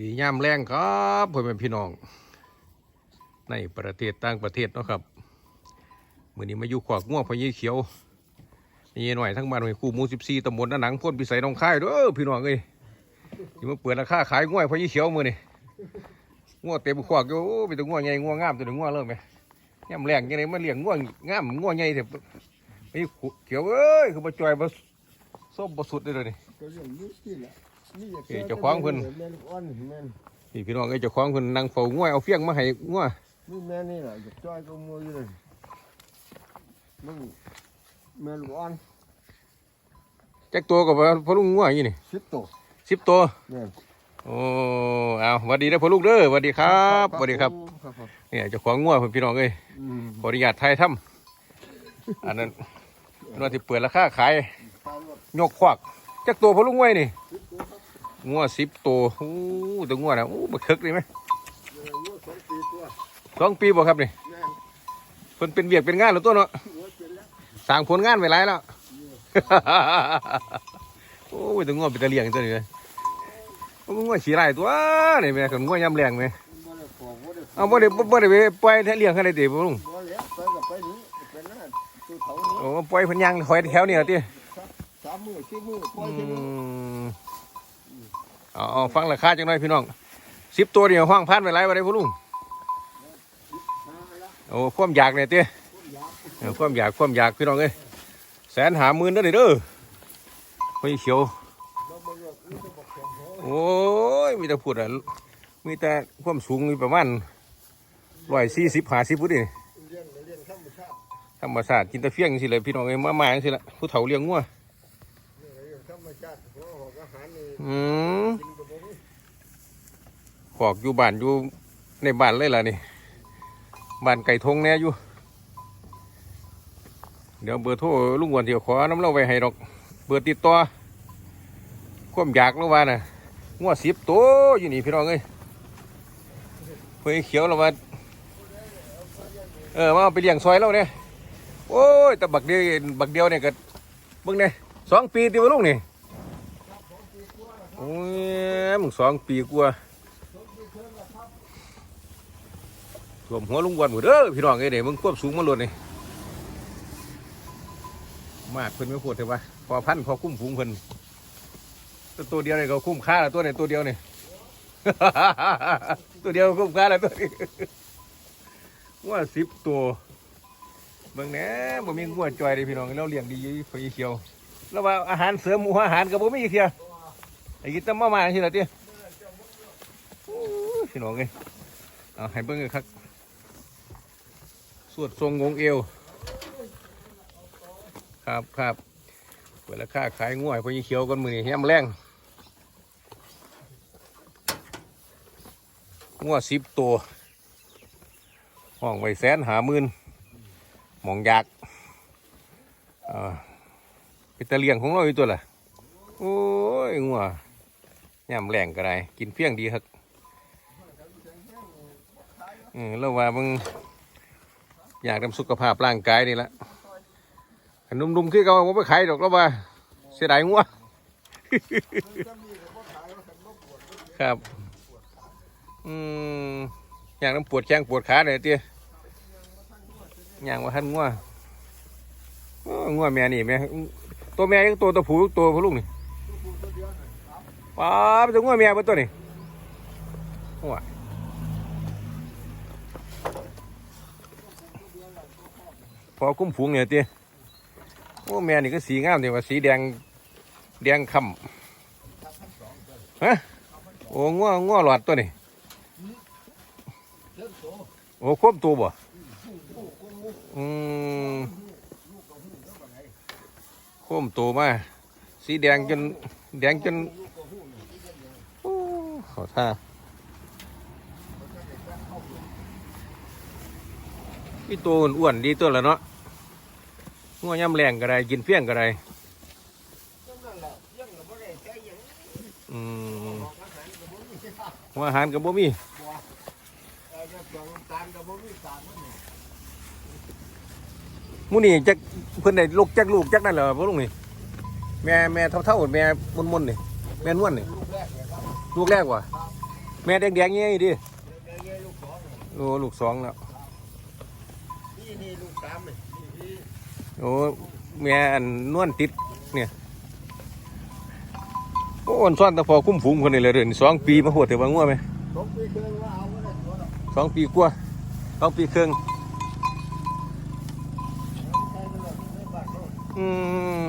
ดีย่ามแรงครับพ่อแม่พี่น้อง ในประเทศต่างประเทศเนาะครับมื่อนี้มาอยู่ขวากง่วงพญีเขียวนี่หน่อยทั้งบ้านหน่วยคู่มูสิบสี่ตำบลนาหนังพ่นพิสัยน้องค่ายเด้อพี่น้องเอ้ยที่มาเปิดราคาขายง่วงพญีเขียวมือนี่ง่วงเต็มขวากอยู่โอ้ไปตัวง่วงใหญ่ง่วงงามตัวหนึ่งง่วงเริ่มไหมย่ำแรงยังไงมาเลี้ยงง่วงงามง่วงใหญ่เถอะไอ้เขียวเอ้ยคือมาจอยมาส้มมาสุดเลยเลยนี่ เรื่องนี้สิแหละนี่อยากเอ้ยเจ้าของเพิ่น แม่นอ่อนแม่นนี่พี่น้องเอ้ยเจ้าของคนนั่งเฝ้าง่วงเอาเฟี้ยงมาให้ง่วงนี่แม่นี่แหละอยากจ้อยก็มัวอยู่เลยมึงแม่ลูกอ่อนจักตัวกับพ่อลุงง่วงอยู่นี่สิบตัวสิบตัวแม่นโอ้เอาสวัสดีนะพ่อลูกเด้อสวัสดีครับสวัสดีครับครับครับเนี่ยเจ้าของง่วงพี่น้องเอ้ยอืมขออนุญาตไทยถ้ำอันนั้นนวดที่เปิดราคาขาย ปลาหมดยกควักจักตัวพ่อลุงง่วงนี่ ง่วงสิบตัวโอ้ตัวง่วงนะโอ้บักเทิกเลยไหมอายุสองปีตัวสองปีบ่ครับนี่แม่นเพิ่นเป็นเวียกเป็นงานแล้วตัวเนาะหัวเป็นแล้วสร้างผลงานไว้หลายแล้วโอ้ยตัวง่วงเป็นตะเลียงตัวนี้เลยโอ้ง่วงฉี่ไรตัวนี่แม่คนง่วงยำแรงไหมบ่ได้ขอบ่ได้เอาบ่ได้บ่บ่ได้ไปปล่อยแท้เลี้ยงเขาได้ติบ่ลุงบ่แล้วไปกับไปนี้ไปหน้าตัวเขานี้โอ้ปล่อยเพิ่นย่างคอยแถวนี่ล่ะติสามมือสี่มือปล่อือยที่นี่ม เอาฟังราคาจังหน่อยพี่น้อง10ตัวเดียวห้องพันไว้หลายบ่ได้พ่อลุงโอ้ความอยากเนี่ยติคนอยากเออความอยากความอยากพี่น้องเอ้ยแสนหาหมื่นเด้อนี่เด้อไฟเขียวเราบ่เลือกนี่จะบอกแข็งโอ้ยมีแต่พูดอะมีแต่ความสูงมีประมาณ140 50พุ่นนี่เลี้ยงเลี้ยงธรรมชาติธรรมชาสติกินแต่เฟี้ยงสิเลยพี่น้องเอ้ยมามาจังสิละผู้เฒ่าเลี้ยงงัวอืม ขอกอยู่บ้านอยู่ในบ้านเลยล่ะนี่บ้านไก่ทงแน่อยู่ เดี๋ยวเบอร์โทรลุงอ้วนเดี๋ยวขอน้ำเล่าไว้ให้ดอก เบอร์ติดต่อความอยากแล้วว่าน่ะงัวสิบโตอยู่นี่พี่น้องเอ้ยเฮ้ยเขียวแล้วว่าเออมาเอาไปเลี้ยงซอยแล้วเนี่ยโอ้ยแต่บักเดียวบักเดียวเนี่ยก็เบิ่งเนี่ยสองปีตีว่าลุงนี่โอ้ยมึงสองปีกว่า รวมหัวลุงอ้วนหมดเด้อพี่น้องเอ้ยเดี๋ยวมึงควบสูงมาหลดนี่มากเพิ่นไม่พูดเถอะวะพอพันพอคุ้มฝูงเพิ่นตัวเดียวเนี่ยก็คุ้มค่าแล้วตัวเนี่ยตัวเดียวเนี่ยตัวเดียวคุ้มค่าแล้วตัวนี้ว่าสิบตัวเบิ่งแหน่บ่มีงัวจอยเลยพี่น้องเราเลี้ยงดีไฟเขียวแล้วว่าอาหารเสริมหมูอาหารก็บ่มีอีกเทียไอ้กินแตมามาสิล่ะติโอ้ยพี่น้องเอ้ยเอาให้เบิ่งกันครับ สวดทรงงงเอว ครับครับเปิดราคาขายง่วยพอยี่เขียวกันมือนี่แฮมแรงง่วสิบตัว ห้องไว้แสนหามื่นมองอยากเอ่อเป็นตะเลียงของเราอยู่ตัวล่ะ โอ้ยงัวย่ำแรงก็ได้ กินเพียงดีครับเออแล้วว่ามึง อยากทำสุขภาพร่างกายนี่ละนุ่มๆคือเขาว่าไปขายดอกแล้วว่าเสียดายงัวครับ อืมอย่างน้ำปวดแข้งปวดขาเลยเตี้ยอย่างว่าท่านงัวโอ้งัวแม่นี่แม่ตัวแม่ยังตัวตัวผู้ตัวผู้ลูกนี่ป้าเป็นตัวงัวแม่เป็นตัวนี่โอ้ พอกุ้มฝูงเนี่ยเตี้ยโอ้แม่นี่ก็สีงามดีว่าสีแดงแดงค่ำฮะโอ้ง้อง้อหลอดตัวนี่โอ้ควบตัวบ่อืมควบตัวมาสีแดงจนแดงจนโอ้ขอท่าพี่ตัวอ้วนดีตัวละเนาะ งัวย่ำแรงก็ได้กินเฟี้ยงก็ได้นั่นแหละเลี้ยงก็บ่ได้ใช้หยังอืมออกอาหารก็บ่มีหัวอาหารกับบ่มีเออน้ำตาลน้ำตาลก็บ่มีตาลมันนี่หมูนี่จักเพิ่นได้ลูกจักลูกจักนั่นเหรอพ่อลุงนี่แม่แม่เท่าเท่าๆแม่มุนมุนๆนี่แม่นวลนี่ลูกแรกเนี่ยครับลูกแรกว่ะแม่แดงๆเงี้ยดิแม่เงี้ยลูกสองโอ้ลูกสองแล้วนี่นี่ลูกสามเลยนี่ โอ้แม่อันนวลติดเนี่ยโอ้อ่อนซ่อนแตะพอคุ้มฝูงคนนี้เลยเดือนสองปีมาหัวเถอะว่างัวไหมสองปีครึ่งว่าเอาก็ได้ตัวละสองปีกว่าสองปีครึ่งเลยในบ้านโน่นอืม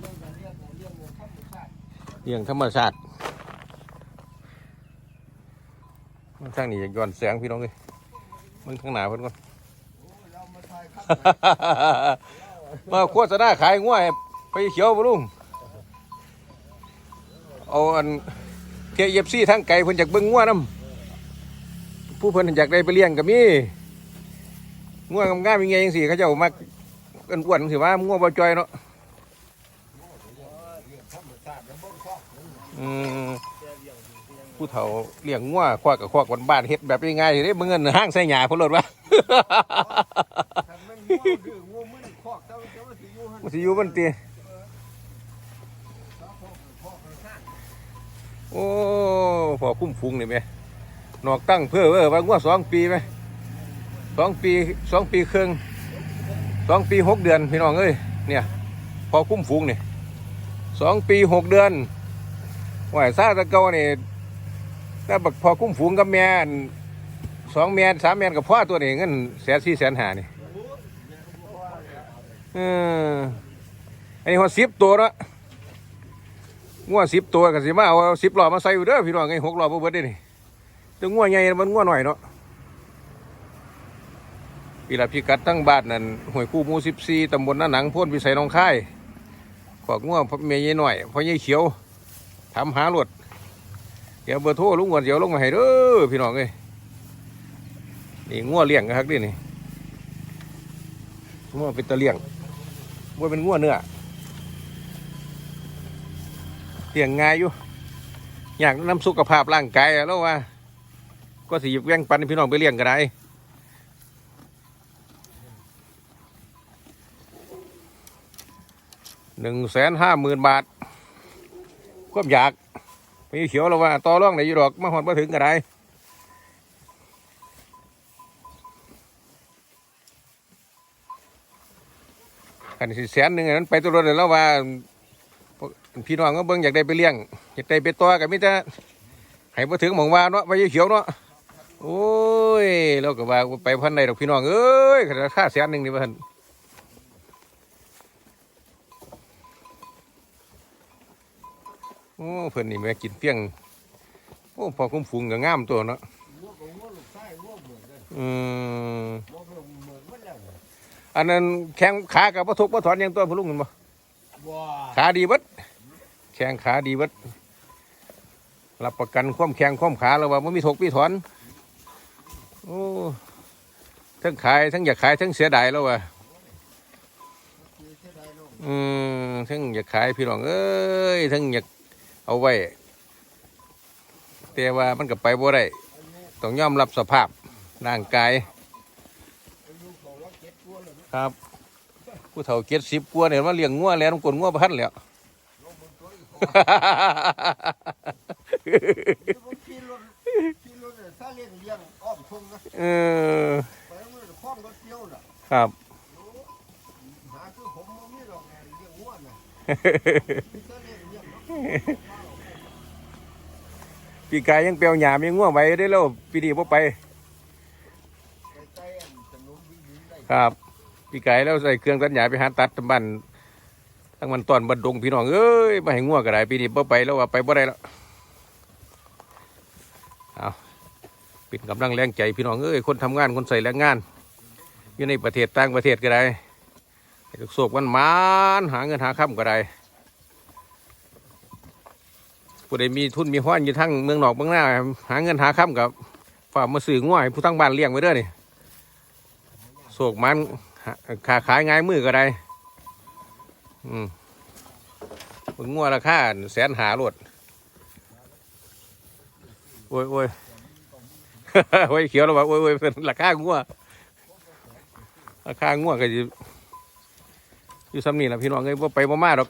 เรื่องการเลี้ยงธรรมชาติมันทางนี้ย้อนแสงพี่น้องเลยมันข้างหน้าเพิ่นก่อน มาถ่ายครับมาโฆษณาขายงัวให้ไปเขียวบ่ลุงเอาอันเทียบซี่ทางไกลเพิ่นอยากเบิ่งงัวนํผู้เพิ่นอยากได้ไปเลี้ยงก็มีงัวงามๆยังไงจังซี่เขาเจ้ามักอ้วนๆจังซี่ว่างัวบ่จอยเนาะอืมผู้เฒ่าเลี้ยงงัวควักกับควักบ้านๆเฮ็ดแบบง่ายๆเด้บ่เงินห้างใส่หญ้าพุ่นโลดว่า มันจ้าเจ้าสิอยู่หั่นมันสิอยู่มันติคอกคอกข้างโอ้พอคุ้มฟุ้งนี่แม่นอกตั้งเพื่อเว้อว่างัวสองปีไหมสองปีสองปีครึ่งสองปีหกเดือนพี่น้องเอ้ยเนี่ยพอคุ้มฟุ้งนี่สองปีหกเดือนไหวซาตะเกานี่ถ้าบักพอคุ้มฟุงกับแม่นสองแม่นสามแม่นกับพ่อตัวนี่เงินแสนสี่แสนหานี่ เอออันนี้หัวสิบตัวเนะงัวสิบตัวกันสิมาเอาสิบล้อมาใส่อยู่เด้อพี่น้องไงหกล้อบ่เบิดได้นี่แต่งัวใหญ่มันงัวหน่อยเนาะพี่ละพี่กัดตั้งบ้านนั่นหวยคู่มูสิบสี่ตำบลน้าหนังพ้นพิสัยหนองค่ายขอกงัวเมย์ใหญ่หน่อยพ่อใหญ่เขียวถามหาหลวดเดี๋ยวเบอร์โทรลุงก่อนเดี๋ยวลงมาให้เด้อพี่น้องเอ้ยนี่งัวเลี้ยงนะครับดินี่งัวเป็นตะเลี้ยง งัวเป็นงัวเนื้อเลี้ยงง่ายอยู่ อยากน้ำสุขภาพร่างกายแล้วว่า ก็สิหยิบแว่งปันพี่น้องไปเลี้ยงก็ได้หนึ่งแสนห้าหมื่นบาทก็อยากมีเขียวแล้วว่าต่อร่องไหนอยู่ดอกมาหอดมาถึงก็ได้ กันสิแสนหนึ่งอันนั้นไปตัวรถเลยแล้วว่าพี่น้องก็เบิ่งอยากได้ไปเลี้ยงอยากได้ไปตัวกับมิตรให้มาถึงหมองว่าเนาะไปเขียวเนาะโอ้ยเราก็ว่าไปพันใดดอกพี่น้องเอ้ยขนาดค่าแสนหนึ่งนี่พันโอ้เพิ่นนี่แม่กินเปี้ยงโอ้พอคุ้มฟุงก็งามตัวเนาะอืมอนมันแล้วเนี่ย อันนั้นแข้งขากับพระทุกพระถอนอยังตัวพะลุงกันบ่ว้าขาดีเบิดแข้งขาดีเบิดรับประกันความแข็งความขาแล้วว่าไม่มีถกมีถอนโอ้ทั้งขายทั้งอยากขายทั้งเสียดายแล้วว่าคือเท่าใดน้องอืมทั้งอยากขายพี่น้องเอ้ยทั้งอยากเอาไว้แต่ว่ามันก็ไปบ่ได้ต้องยอมรับสภาพร่างกาย อายุของเราเจ็ดตัวเลย ครับ ผู้เฒ่าเจ็ดสิบกว่าเนี่ยมาเลี้ยงงัวแล้วน้ำกลนงัวพันแล้วคนขี่รถขี่รถเนี่ยถ้าเลี้ยงเลี้ยงอ้อมทุ่งนะเออไปแล้วมันครับหาคือผมบ่มีหรอกเลี้ยงวัวน่ะมีแต่เลี้ยงเลี้ยงเนาะปีกายยังเปียวหยามยังง่วงไว้ได้แล้วปีนี้พ่ไปไป ครับ ปีไกายแล้วใส่เครื่องตัดหญ้าไปหาตัดตำบันทั้งมันตอนบันดงพี่น้องเอ้ยมาให้ง่วงก็ได้ปีนี้พ่ไปแล้วว่าไปบ่ได้แล้วเอาเป็นกำลังแรงใจพี่น้องเอ้ยคนทำงานคนใส่แรงงาน อยู่ในประเทศต่างประเทศก็ได้ให้โศกวันมานหาเงินหาค่ำก็ได้ผู้ใดมีทุนมีห้อนอยู่ทั้งเมืองนอกเมืองหน้า หาเงินหาค่ำกับฝากมาสื่อง่วยผู้ทั้งบ้านเลี้ยงไว้เด้อนี่โศกมัน ขาขายง่ายมือก็ได้ อืมงง่วราคาแสนหาโลดโอ้ยโอ้ยโอ้ยเขียวแล้วว่าโอ้ยโอ้ยเป็นราคาง่วราคาง่วก็อยู่อยู่ซ้ำนี่แหละพี่น้องเอ้ยบ่ไปบ่มาดอก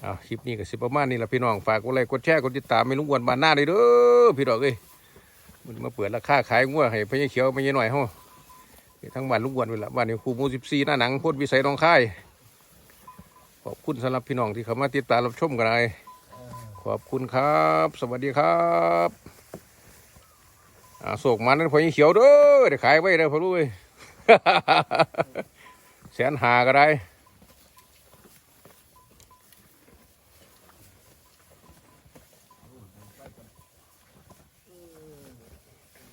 เอาคลิปนี้ก็สิประมาณนี้ละพี่น้องฝากกดไลค์กดแชร์กดติดตามไม่ลุงวนบานหน้าเลยเด้อพี่ดอกเอ้ยมันมาเปิดราคาขายงัวให้พญาเขียวพญาหน่อยเฮา ทั้งบ้านลุงอ้วนเวละบ้านนี้ครูมูสิบสี่หน้าหนังโพดวิสัยน้องค่ายขอบคุณสำหรับพี่น้องที่เข้ามาติดตามรับชมกันเลยขอบคุณครับ สวัสดีครับอ่าโศกมันนั่นพอยังเขียวเด้อเดี๋ยวขายไว้เด้อพอรู้ยแสนหาก็ได้